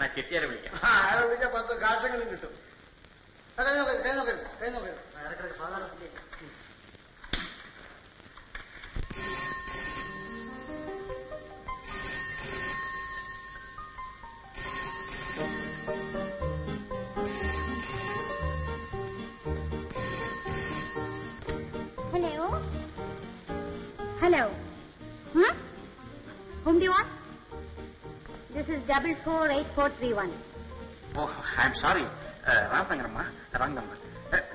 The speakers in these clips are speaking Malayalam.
ഞാൻ ആ ചെട്ടിയാരെ വിളിക്കാം അയാളെ വിളിച്ചാൽ പത്ത് കാശങ്ങളും കിട്ടും ഹലോ കൈ നോക്കരുത് കൈ നോക്കരുത് കൈ നോക്കരുത് ആ, ഇടയ്ക്കിടയ്ക്ക് സാധാരണ Hello? Hello? Whom do you want? This is double four eight four three one. Oh I am sorry wrong நம்பர்மா wrong number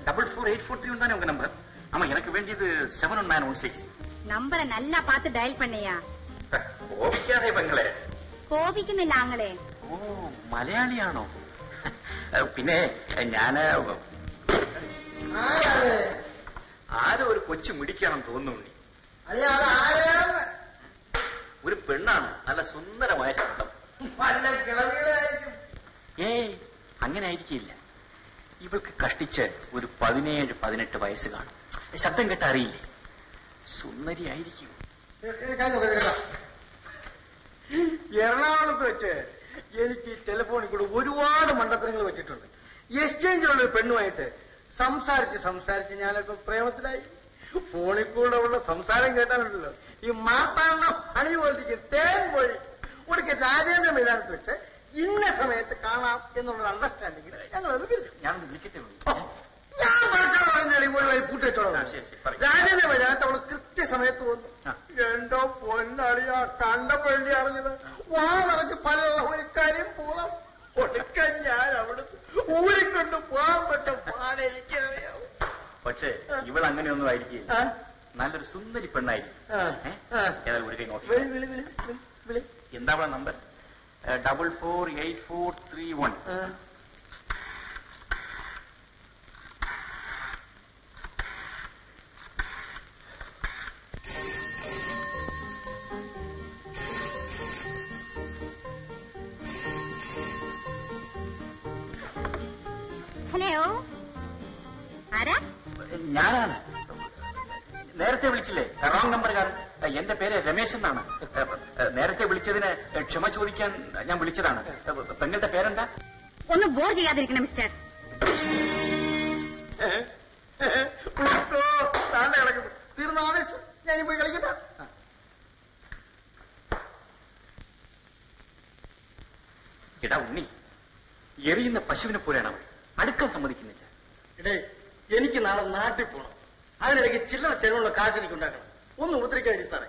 double four eight four three தானே உங்க நம்பர் ஆமா எனக்கு வேண்டியது seven one nine one six നമ്പറെ നല്ല പാത്ത് ഡയൽ പണ്ണയാ കോപിക്കാതെ പെങ്ങളെ കോപിക്കുന്നില്ല ആങ്ങളെ ഓ മലയാളിയാണോ പിന്നെ ഞാന് ആരാണ് ആരോ ഒരു കൊച്ചു മിടിക്കണം തോന്നുന്നു അല്ല അത് ആരാണ് ഒരു പെണ്ണാണ് നല്ല സുന്ദരമായ ശബ്ദം വല്ല കിളവികളായിരിക്കും. ഏ അങ്ങനെ ആയിരിക്കില്ല ഇവൾക്ക് കഷ്ടിച്ച് ഒരു പതിനേഴ് പതിനെട്ട് വയസ്സ് കാണും. ശബ്ദം കേട്ട അറിയില്ലേ? സുന്ദരി ആയിരിക്കും. കൈ നോക്കരുത് കേട്ടോ എറണാകുളത്ത് വെച്ച് എനിക്ക് ടെലിഫോണിൽ കൂടെ ഒരുപാട് മണ്ടത്തരങ്ങൾ വെച്ചിട്ടുണ്ട്. എക്സ്ചേഞ്ചിലുള്ള ഒരു പെണ്ണുമായിട്ട് സംസാരിച്ച് സംസാരിച്ച് ഞാനിപ്പോ പ്രേമത്തിലായി. ഫോണിൽ കൂടെ ഉള്ള സംസാരം കേട്ടാലുണ്ടല്ലോ. ഈ മാത്താണ്ണം പണി പോലിരിക്കും തേൻ പൊഴി ഒടുക്കെ രാജേന്ദ്ര മൈതാനത്ത് വെച്ച് ഇന്ന സമയത്ത് കാണാം എന്നുള്ള അണ്ടർസ്റ്റാൻഡിംഗിൽ ഞങ്ങളത് അത് ഞാനൊന്ന് വിളിക്കട്ടെ വിളി. ഞാൻ പറഞ്ഞോളാം പറഞ്ഞാൽ പൂട്ടിച്ചോളാം ശരി, ശരി, പറയ്. രാജേന്ദ്ര മൈതാനത്ത് അവൾ കൃത്യസമയത്ത് വന്നു. എന്തോ എന്തോ കണ്ട പള്ളി അറിഞ്ഞത്? വാ നിറച്ച് പല ഒരു കാര്യം പോകാം. ഒടുക്ക ഞാൻ അവിടുന്ന് ഊരിക്കൊണ്ട് പോകാൻ പറ്റും. പാടെനിക്കറിയാവും പക്ഷേ ഇവൾ അങ്ങനെയൊന്നും ആയിരിക്കും? നല്ലൊരു സുന്ദരി പെണ്ണായിരിക്കും. ഏതായാലും ഒരു കൈ നോക്കി. വിളി വിളി വിളി വിളി, വിളി എന്താ അവളെ number double four eight four three one. Hello? ആരാ? ഞാനാണ്. നേരത്തെ വിളിച്ചില്ലേ? റോങ് നമ്പറുകാരൻ എന്റെ പേര് രമേശ് എന്നാണ്. നേരത്തെ വിളിച്ചതിന് ക്ഷമ ചോദിക്കാൻ ഞാൻ വിളിച്ചതാണ്. പെങ്ങളുടെ പേരെന്താ? ഒന്ന് ബോർ ചെയ്യാതിരിക്കണം മിസ്റ്റർ കിടക്കുന്നു. തീർന്ന ആവേശം? ഞാൻ പോയി കളിക്കട്ടെ. എടാ ഉണ്ണി എറിയുന്ന പശുവിനെ പോലെയാണ് അവൾ. അടുക്കാൻ സമ്മതിക്കുന്നില്ല. ഇടേ എനിക്ക് നാളെ നാട്ടിൽ പോണം. അതിനിടയ്ക്ക് ചില്ലറ ചെലവുള്ള കാശ് എനിക്ക് ഉണ്ടാക്കണം ഒന്ന് ഉപദ്രവിക്കാതി സാറേ.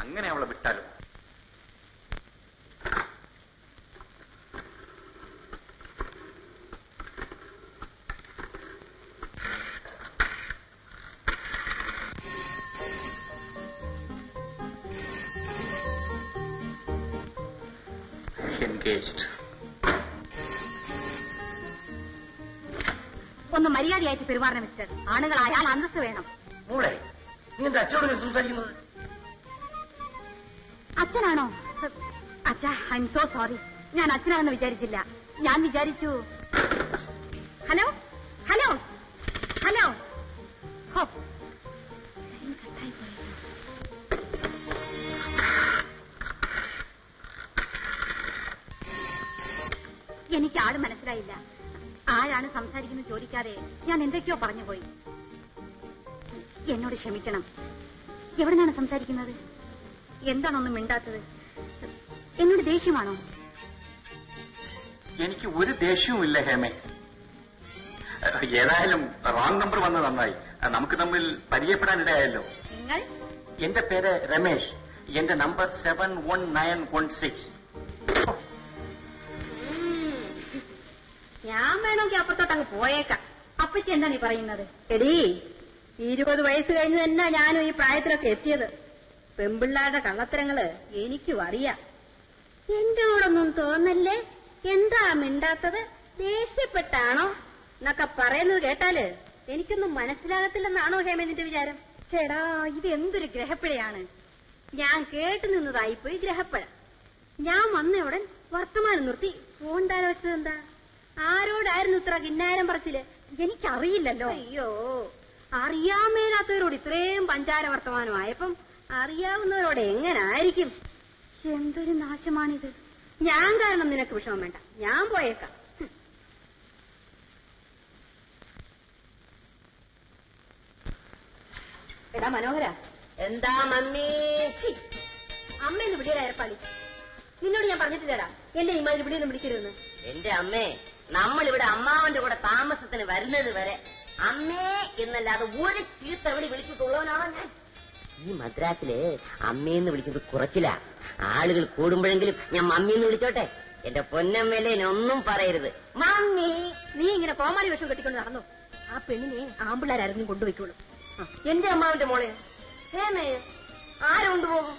അങ്ങനെ അവളെ വിട്ടാലും? ഒന്ന് മര്യാദയായിട്ട് പെരുമാറണം മിസ്റ്റർ. ആണുങ്ങളായാൽ അന്തസ് വേണം. മോളെ നീ എന്റെ അച്ഛനോട് സംസാരിക്കുന്നത്? അച്ഛനാണോ? അച്ഛാ ഐ എം സോ സോറി ഞാൻ അച്ഛനാണെന്ന് വിചാരിച്ചില്ല. ഞാൻ വിചാരിച്ചു ഹലോ? ഹലോ? ഹലോ? ഹോ. എനിക്ക് ആൾ മനസ്സിലായില്ല. ആരാണ് സംസാരിക്കുന്നത് ചോദിക്കാതെ ഞാൻ എന്തൊക്കെയോ പറഞ്ഞു പോയി എന്നോട് ക്ഷമിക്കണം. എവിടുന്നാണ് സംസാരിക്കുന്നത്? എന്താണൊന്നും മിണ്ടാത്തത്? എന്നോട് ദേഷ്യമാണോ? എനിക്ക് ഒരു ദേഷ്യവുമില്ല ഹേമേ. ഏതായാലും റോങ് നമ്പർ വന്ന് നന്നായി. നമുക്ക് തമ്മിൽ പരിചയപ്പെടാനിടയായല്ലോ. നിങ്ങൾ? എന്റെ പേര് രമേശ്. എന്റെ number seven one nine one six. ഞാൻ വേണമെങ്കിൽ അപ്പുറത്തോട്ട് അങ്ങ് പോയേക്കാം. അപ്പച്ചി എന്താണ് ഈ പറയുന്നത്? എടീ ഇരുപത് വയസ്സ് കഴിഞ്ഞ് തന്നെ ഞാനും ഈ പ്രായത്തിലൊക്കെ എത്തിയത്. പെമ്പിള്ളാരുടെ കള്ളത്തരങ്ങൾ എനിക്കും അറിയാം. എന്റെ കൂടൊന്നും തോന്നല്ലേ? എന്താ മിണ്ടാത്തത്? ദേഷ്യപ്പെട്ടാണോ? എന്നൊക്കെ പറയുന്നത് കേട്ടാൽ എനിക്കൊന്നും മനസ്സിലാകത്തില്ലെന്നാണോ ഹേമന്റെ വിചാരം? ചേടാ ഇത് എന്തൊരു ഗ്രഹപ്പിഴയാണ്. ഞാൻ കേട്ടു നിന്നതായിപ്പോയി ഗ്രഹപ്പിഴ. ഞാൻ വന്നയുടൻ വർത്തമാനം നിർത്തി. താരം വെച്ചത് എന്താ? ആരോടായിരുന്നു ഇത്ര കിന്നാരം പറച്ചിൽ? എനിക്കറിയില്ലല്ലോ. അയ്യോ. അറിയാൻ മേലാത്തവരോട് ഇത്രയും പഞ്ചാര വർത്തമാനമായപ്പം അറിയാവുന്നവരോട് എങ്ങനായിരിക്കും? എന്തൊരു നാശമാണിത്. ഞാൻ കാരണം നിനക്ക് വിഷമം വേണ്ട. ഞാൻ പോയേക്കാം. എടാ മനോഹര. എന്താ മമ്മി? അമ്മ അമ്മയെന്ന് വിളിയുടെ ഏർപ്പാടി. നിന്നോട് ഞാൻ പറഞ്ഞിട്ടില്ലടാ. എന്റെ ഈ മാതിരി വിളിയൊന്നും വിളിക്കരുത് എന്റെ അമ്മേ നമ്മൾ ഇവിടെ അമ്മാവന്റെ കൂടെ താമസത്തിന് വരുന്നത് വരെ അമ്മേ എന്നല്ലാതെ ഒരു ചീത്ത വിളി വിളിച്ചിട്ടുള്ളവനാണോ ഞാൻ? ഈ മദ്രാസിൽ അമ്മയെന്ന് വിളിക്കുന്നത് കുറച്ചില്ല ആളുകൾ കൂടുമ്പോഴെങ്കിലും ഞാൻ മമ്മിന്ന് വിളിച്ചോട്ടെ. എന്റെ പൊന്നമ്മേലെ ഒന്നും പറയരുത്. മമ്മി നീ ഇങ്ങനെ കോമാളി വേഷം കെട്ടിക്കൊണ്ട് നടന്നു? ആ പെണ്ണിനെ ആമ്പിള്ളാരും കൊണ്ടുപോയിക്കോളൂ. എന്റെ അമ്മാവിന്റെ മോളെ. ഏമേ ആരുണ്ട് പോകും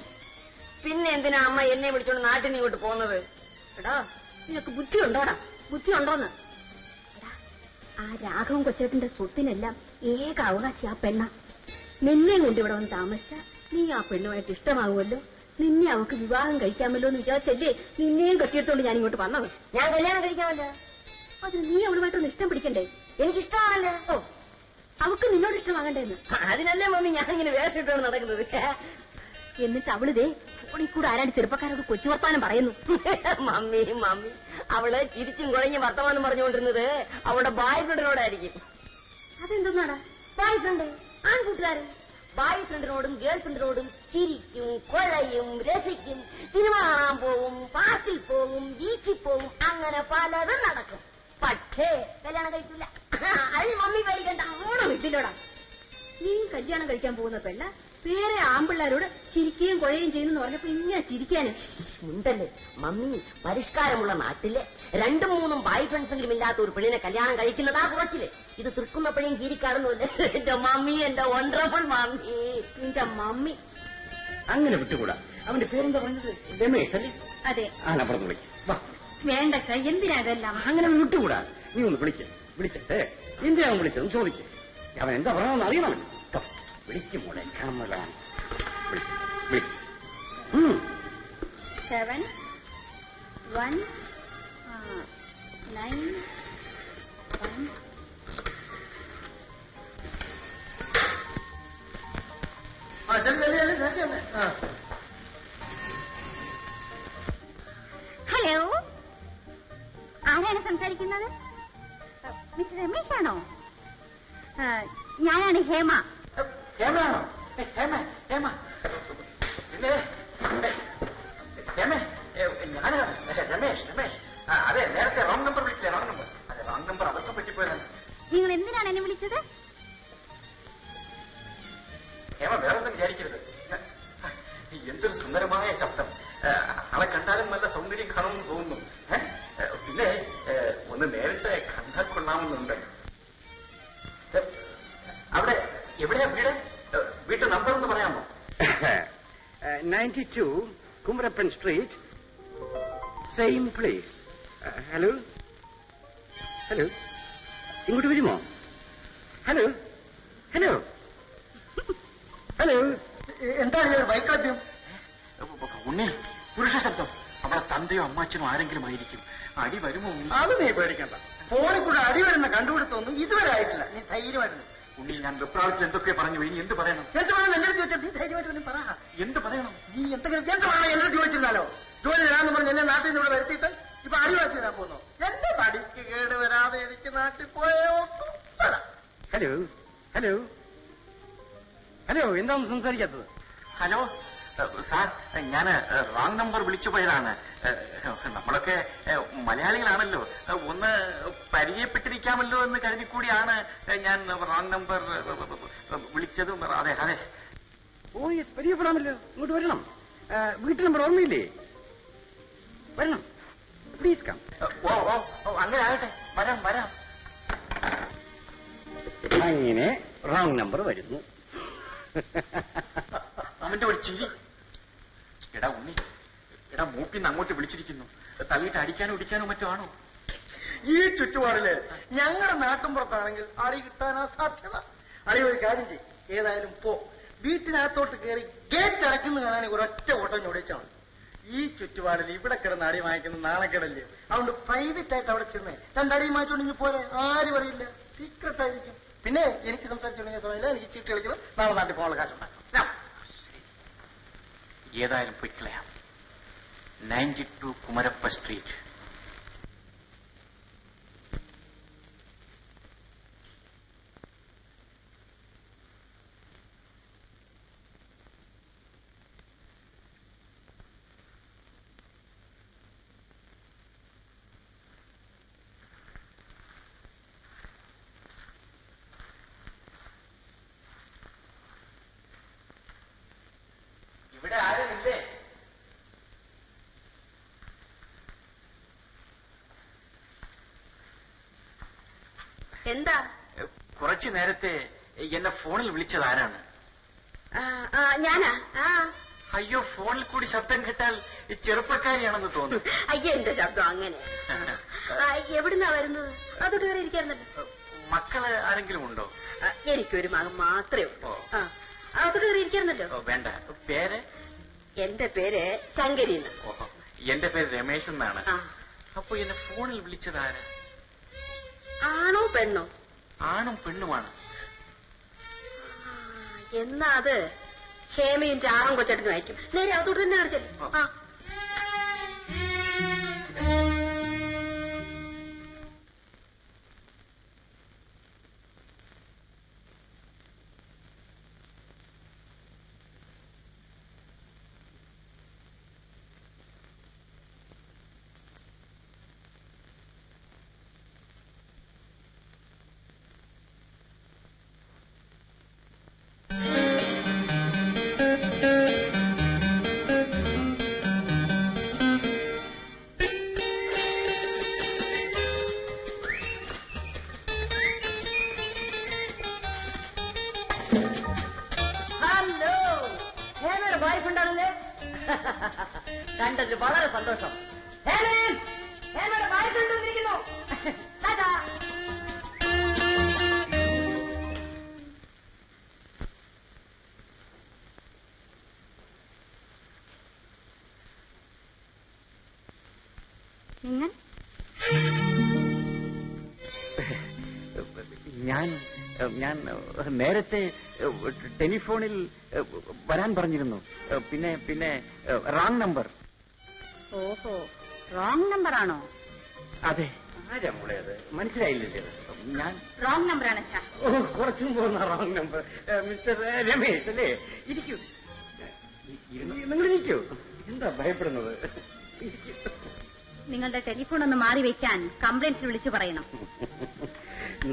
പിന്നെ എന്തിനാ അമ്മ എന്നെ വിളിച്ചോണ്ട് നാട്ടിൽ ഇങ്ങോട്ട് പോകുന്നത്? എടാ നിനക്ക് ബുദ്ധി ഉണ്ടോടാ ബുദ്ധി ഉണ്ടോന്ന് ആ രാഘവൻ കൊച്ചേട്ടന്റെ സ്വത്തിനെല്ലാം ഏക അവകാശി ആ പെണ്ണ. നിന്നെയും കൊണ്ട് ഇവിടെ വന്ന് താമസിച്ച നീ ആ പെണ്ണുമായിട്ട് ഇഷ്ടമാകുമല്ലോ നിന്നെ അവക്ക് വിവാഹം കഴിക്കാമല്ലോ എന്ന് വിചാരിച്ചല്ലേ നിന്നെയും കെട്ടിയെടുത്തോണ്ട് ഞാൻ ഇങ്ങോട്ട് വന്നത്? ഞാൻ കല്യാണം കഴിക്കാമല്ലോ. അത് നീ അവളുമായിട്ടൊന്ന് ഇഷ്ടം പിടിക്കണ്ടേ? എനിക്കിഷ്ടമാണല്ലോ. ഓ അവക്ക് നിന്നോട് ഇഷ്ടമാകണ്ടേന്ന്. അതിനല്ലേ മമ്മി ഞാൻ ഇങ്ങനെ വേഷം ഇട്ടോണ്ട് നടക്കുന്നത്. എന്നിട്ട് അവളിതേ ഫോണിൽ കൂടെ ആരാണ്ട് ചെറുപ്പക്കാരോട് കൊച്ചു വർത്താനം പറയുന്നു. മമ്മി മമ്മി അവൾ ചിരിച്ചും കുഴങ്ങി വർത്തമാനം പറഞ്ഞുകൊണ്ടിരുന്നത് അവളുടെ ബോയ് ഫ്രണ്ടിനോടായിരിക്കും അതെന്തെന്നാടാ? ബോയ് ഫ്രണ്ട് ആൺകൂട്ടുകാരൻ. ബോയ് ഫ്രണ്ടിനോടും ഗേൾ ഫ്രണ്ടിനോടും ചിരിക്കും കുഴയും രസിക്കും സിനിമ കാണാൻ പോവും പാർക്കിൽ പോവും ബീച്ചിൽ പോവും അങ്ങനെ പലതും നടക്കും. പക്ഷേ കല്യാണം കഴിക്കില്ല അതിന് മമ്മി പേടിക്കണ്ട. ഓണം ഇട്ടില്ലോടാ നീ കല്യാണം കഴിക്കാൻ പോകുന്ന പെണ്ണ? വേറെ ആമ്പിള്ളാരോട് ചിരിക്കുകയും കുഴയും ചെയ്യുന്നു പറഞ്ഞപ്പോ ഇങ്ങനെ ചിരിക്കാന്. ഉണ്ടല്ലേ. മമ്മി പരിഷ്കാരമുള്ള നാട്ടിലെ രണ്ടും മൂന്നും ബോയ് ഫ്രണ്ട്സെങ്കിലും ഇല്ലാത്ത ഒരു പെണ്ണിനെ കല്യാണം കഴിക്കുന്നതാ കുറച്ചിൽ. ഇത് തൃക്കുന്നപ്പോഴേയും കീരിക്കാടുന്നില്ലേ എന്റെ മമ്മി എന്റെ വണ്ടർഫുൾ മമ്മി. നിന്റെ മമ്മി. അങ്ങനെ വിട്ടുകൂടാ. അവന്റെ പേരെന്താ പറഞ്ഞത്? രമേശ് അല്ലേ? അതെ. ആ നമ്പറൊന്ന് വിളിക്കും. വേണ്ട എന്തിനാ ഇതെല്ലാം അങ്ങനെ വിട്ടുകൂടാ. നീ ഒന്ന് വിളിക്ക. വിളിച്ചേ. എന്തിനാ വിളിച്ചത്? ചോദിക്കേ. അവൻ എന്താ പറയണമെന്ന് അറിയണം. വിളിക്കും മോളെ കമല വിളിക്ക്, വിളിക്ക്. ഉം. Seven one nine one hello ആരാണ് സംസാരിക്കുന്നത്? മിസ്റ്റർ രമേശ് ആണോ ഞാനാണ് ഹേമ. ഹേമയാണോ ഹേമ ഹേമ. പിന്നെ ഹേമ ഏ, ഞാൻ. രമേശ് രമേശ്. ആ, അതെ നേരത്തെ റോങ് നമ്പർ വിളിച്ചില്ലേ റോങ് നമ്പർ അതെ റോങ് നമ്പർ അബദ്ധം പറ്റിപ്പോയതാണ്. നിങ്ങൾ എന്തിനാണ് എന്നെ വിളിച്ചത്? ഹേമ വേറൊന്നും വിചാരിക്കരുത്. എന്തൊരു സുന്ദരമായ ശബ്ദം. അവളെ കണ്ടാലും നല്ല സൗന്ദര്യം കാണുമെന്ന് തോന്നുന്നു. പിന്നെ ഒന്ന് നേരിട്ട് കണ്ടാൽ കൊള്ളാമെന്നുണ്ട്. അവിടെ എവിടെയാ വീട്? വീട്ടു നമ്പർ ഒന്ന് പറയാമോ? Ninety two Kumarappan street. Same place hello hello ഇങ്ങോട്ട് വരുമോ? ഹലോ ഹലോ ഹലോ എന്താണ് വൈക്ലഭ്യം ഉണ്ണി പുരുഷ ശബ്ദം. അവിടെ തന്തയോ അമ്മാച്ചനോ ആരെങ്കിലും ആയിരിക്കും. അടി വരുമോ? അത് നീ പേടിക്കണ്ട. ഫോണിൽ കൂടെ അടി വരുന്ന കണ്ടുപിടുത്തൊന്നും ഇതുവരെ ആയിട്ടില്ല. നീ ധൈര്യമായിട്ട് നിൽക്ക്. ഉണ്ണി ഞാൻ വെപ്രാളത്തിൽ എന്തൊക്കെ പറഞ്ഞു? ഇനി എന്ത് പറയണം? എന്ത് വേണം എന്റെ അടുത്ത് ചോദിച്ചാൽ നീ ധൈര്യമായിട്ട് പറ. എന്ത് പറയണം? നീ എന്തെങ്കിലും എന്ത് വേണം എന്നെ ചോദിച്ചിരുന്നാലോ? ജോലി തരാന്ന് പറഞ്ഞ് എന്നെ നാട്ടിൽ നിന്ന് ഇവിടെ വരുത്തിയിട്ട് ഇപ്പൊ അടി തരാൻ പോകുന്നു. എന്റെ തടിക്ക് കേട് വരാതെ എനിക്ക് നാട്ടിൽ പോയോ ഹലോ ഹലോ ഹലോ എന്താണ് സംസാരിക്കാത്തത്? ഹലോ? സാർ ഞാൻ റോങ് നമ്പർ വിളിച്ചു പോയതാണ്. നമ്മളൊക്കെ മലയാളികളാണല്ലോ. ഒന്ന് പരിചയപ്പെട്ടിരിക്കാമല്ലോ എന്ന് കരുതി കൂടിയാണ് ഞാൻ റോങ് നമ്പർ വിളിച്ചതും. അതെ അതെ. ഓ യെസ് പരിചയപ്പെടാമല്ലോ. ഇങ്ങോട്ട് വരണം. വീട്ടു നമ്പർ ഓർമ്മയില്ലേ? വരണം. പ്ലീസ് കം ഓ ഓ അങ്ങനെ ആകട്ടെ. വരാം വരാം. അങ്ങനെ റോങ് നമ്പർ വരുന്നു. അവന്റെ ഒരു ചിരി. എടാ ഉണ്ണി എടാ മൂപ്പിന്ന് അങ്ങോട്ട് വിളിച്ചിരിക്കുന്നു. തള്ളിയിട്ട് അടിക്കാനോ ഇടിക്കാനോ മറ്റോ ആണോ? ഈ ചുറ്റുപാടിൽ ഞങ്ങളുടെ നാട്ടിൻപുറത്താണെങ്കിൽ അടി കിട്ടാനാ സാധ്യത അറി ഒരു കാര്യം ചെയ്യും ഏതായാലും പോ. വീട്ടിനകത്തോട്ട് കയറി ഗേറ്റ് അടയ്ക്കുന്ന കാണാൻ ഒരൊറ്റ ഓട്ടം ചോദിച്ചാണ് ഈ ചുറ്റുപാടിൽ ഇവിടെ കിടന്ന് അടി വാങ്ങിക്കുന്ന നാണക്കേടല്ലേ? അതുകൊണ്ട് പ്രൈവറ്റ് ആയിട്ട് അവിടെ ചെന്ന് രണ്ടടി വാങ്ങിച്ചോണ്ടെങ്കിൽ പോലെ ആരും അറിയില്ല. സീക്രട്ട് ആയിരിക്കും. പിന്നെ എനിക്ക് സംസാരിച്ചു തുടങ്ങിയ സമയത്ത് എനിക്ക് ചീട്ട് കളിക്കണം. നാളെ നാട്ടിൽ പോകാനുള്ള കാശുണ്ടാക്കണം ഏതായാലും പൊയ്ക്കളയാം നയന്റി ടു കുമരപ്പ സ്ട്രീറ്റ് ഇവിടെ ആരുമില്ലേ എന്താ? കുറച്ചു നേരത്തെ എന്നെ ഫോണിൽ വിളിച്ചത് ആരാണ്? ഞാനാ? അയ്യോ ഫോണിൽ കൂടി ശബ്ദം കേട്ടാൽ ചെറുപ്പക്കാരിയാണെന്ന് തോന്നുന്നു. അയ്യോ എന്റെ ശബ്ദം അങ്ങനെ? എവിടുന്നാ വരുന്നത്? അതോട്ട് വരെ ഇരിക്കാറുണ്ടല്ലോ മക്കൾ ആരെങ്കിലും ഉണ്ടോ? എനിക്കൊരു മകൻ മാത്രമേ ഉള്ളൂ. അതോട്ട് വരെ ഇരിക്കാറുണ്ടല്ലോ വേണ്ട. പേര്? എന്റെ പേര് ശങ്കരി. എന്റെ പേര് രമേശ് എന്നാണ്. അപ്പൊ എന്നെ ഫോണിൽ വിളിച്ചത് ആരാ? ആണോ പെണ്ണോ? ആണും പെണ്ണുമാണ്. എന്നാ അത് ഹേമയും രാമൻ കൊച്ചട്ടിനും അയക്കും നേരെ അതോട് തന്നെ കാണിച്ചല്ലേ ആ. ഹലോ ഹേമയുടെ വൈഫ് ഉണ്ടല്ലേ കണ്ടതിൽ വളരെ സന്തോഷം. ഹേമൻ ഹേമയുടെ വൈഫ് ഉണ്ടെന്നിരിക്കുന്നു ടാറ്റാ. നിങ്ങൾ? ഞാൻ ഞാൻ നേരത്തെ ടെലിഫോണിൽ വരാൻ പറഞ്ഞിരുന്നു. പിന്നെ പിന്നെ റോങ് നമ്പർ ഓഹോ റോങ് നമ്പർ ആണോ? അതെ. ആരാ മോളെ അത്? മനസ്സിലായില്ലേ ഞാൻ റോങ് നമ്പർ ആണ് ഓ കുറച്ചും പോകുന്ന റോങ് നമ്പർ മിസ്റ്റർ രമേശ് അല്ലേ? ഇരിക്കൂ. നിങ്ങൾ ഇരിക്കൂ. എന്താ ഭയപ്പെടുന്നത്. നിങ്ങളുടെ ടെലിഫോൺ ഒന്ന് മാറി വെക്കാൻ കംപ്ലൈന്റ് വിളിച്ചു പറയണം.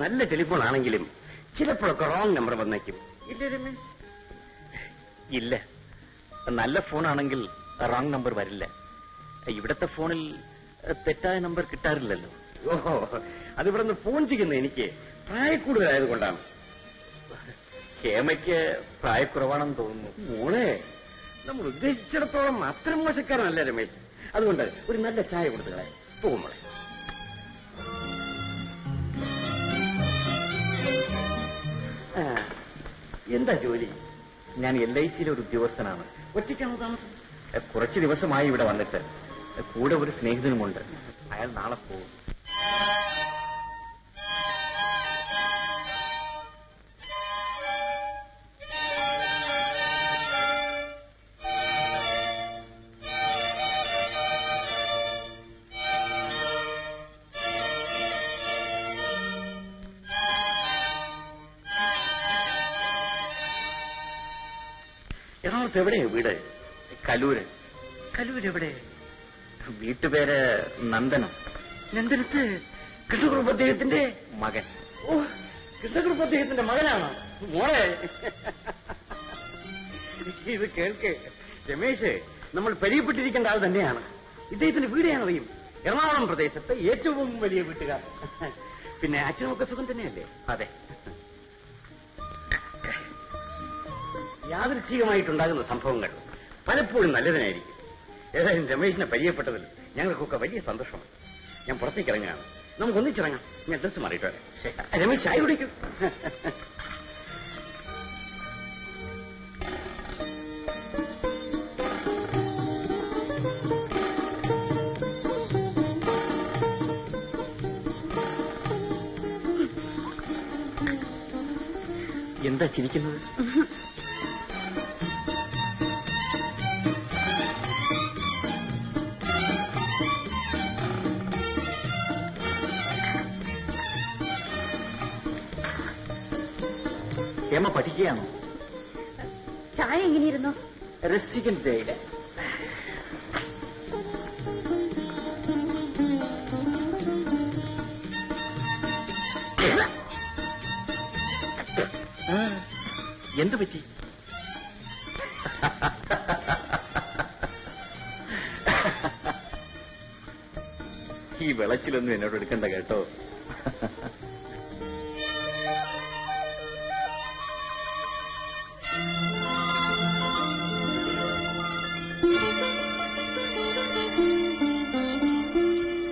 നല്ല ടെലിഫോൺ ആണെങ്കിലും ചിലപ്പോഴൊക്കെ റോങ് നമ്പർ വന്നേക്കും. ഇല്ല രമേശ്. ഇല്ല. നല്ല ഫോണാണെങ്കിൽ റോങ് നമ്പർ വരില്ല. ഇവിടത്തെ ഫോണിൽ തെറ്റായ നമ്പർ കിട്ടാറില്ലല്ലോ. ഓഹോ. അത് ഇവിടെ നിന്ന് ഫോൺ ചെയ്യുന്ന എനിക്ക് പ്രായക്കൂടുതലായത് കൊണ്ടാണ്. ഹേമയ്ക്ക് പ്രായക്കുറവാണെന്ന് തോന്നുന്നു. മോളെ നമ്മൾ ഉദ്ദേശിച്ചിടത്തോളം അത്ര മോശക്കാരനല്ല രമേശ്. അതുകൊണ്ട് ഒരു നല്ല ചായ കൊടുത്തുകളെ പോകും എന്താ ജോലി? ഞാൻ എൽ ഐ സിയിലെ ഒരു ഉദ്യോഗസ്ഥനാണ്. ഒറ്റയ്ക്കാണോ താമസം? കുറച്ച് ദിവസമായി ഇവിടെ വന്നിട്ട്. കൂടെ ഒരു സ്നേഹിതനുമുണ്ട്. അയാൾ നാളെ പോകും. എറണാകുളത്ത് എവിടെയാ വീട്? കലൂര്. കലൂര് എവിടെ? വീട്ടുപേര് നന്ദനം. നന്ദനത്ത് കൃഷ്ണകുറുപ്പ് അദ്ദേഹത്തിന്റെ മകൻ. ഓ കൃഷ്ണകുറുപ്പ് അദ്ദേഹത്തിന്റെ മകനാണോ? മോളെ. ഇത് കേൾക്ക്. രമേശ് നമ്മൾ പരിയപ്പെട്ടിരിക്കേണ്ട ആൾ തന്നെയാണ്. ഇദ്ദേഹത്തിന്റെ വീട് ഞാൻ അറിയും എറണാകുളം പ്രദേശത്തെ ഏറ്റവും വലിയ വീട്ടുകാർ പിന്നെ അച്ഛനൊക്കെ സുഖം തന്നെയല്ലേ? അതെ. യാദൃച്ഛികമായിട്ടുണ്ടാകുന്ന സംഭവങ്ങൾ പലപ്പോഴും നല്ലതിനായിരിക്കും. ഏതായാലും രമേശിനെ പരിചയപ്പെട്ടതിൽ ഞങ്ങൾക്കൊക്കെ വലിയ സന്തോഷമാണ്. ഞാൻ പുറത്തേക്ക് ഇറങ്ങുകയാണ്. നമുക്ക് ഒന്നിച്ചിറങ്ങാം. ഞാൻ ഡ്രസ് മാറിയിട്ട് വരാം. രമേശ് ചായ കുടിക്കും. എന്താ ചിരിക്കുന്നത്? ഹേമ ചായ എങ്ങനെയിരുന്നു? രസികൻ തേയില. എന്ത് പറ്റി? ഈ വിളച്ചിലൊന്നും എന്നോട് എടുക്കണ്ട കേട്ടോ.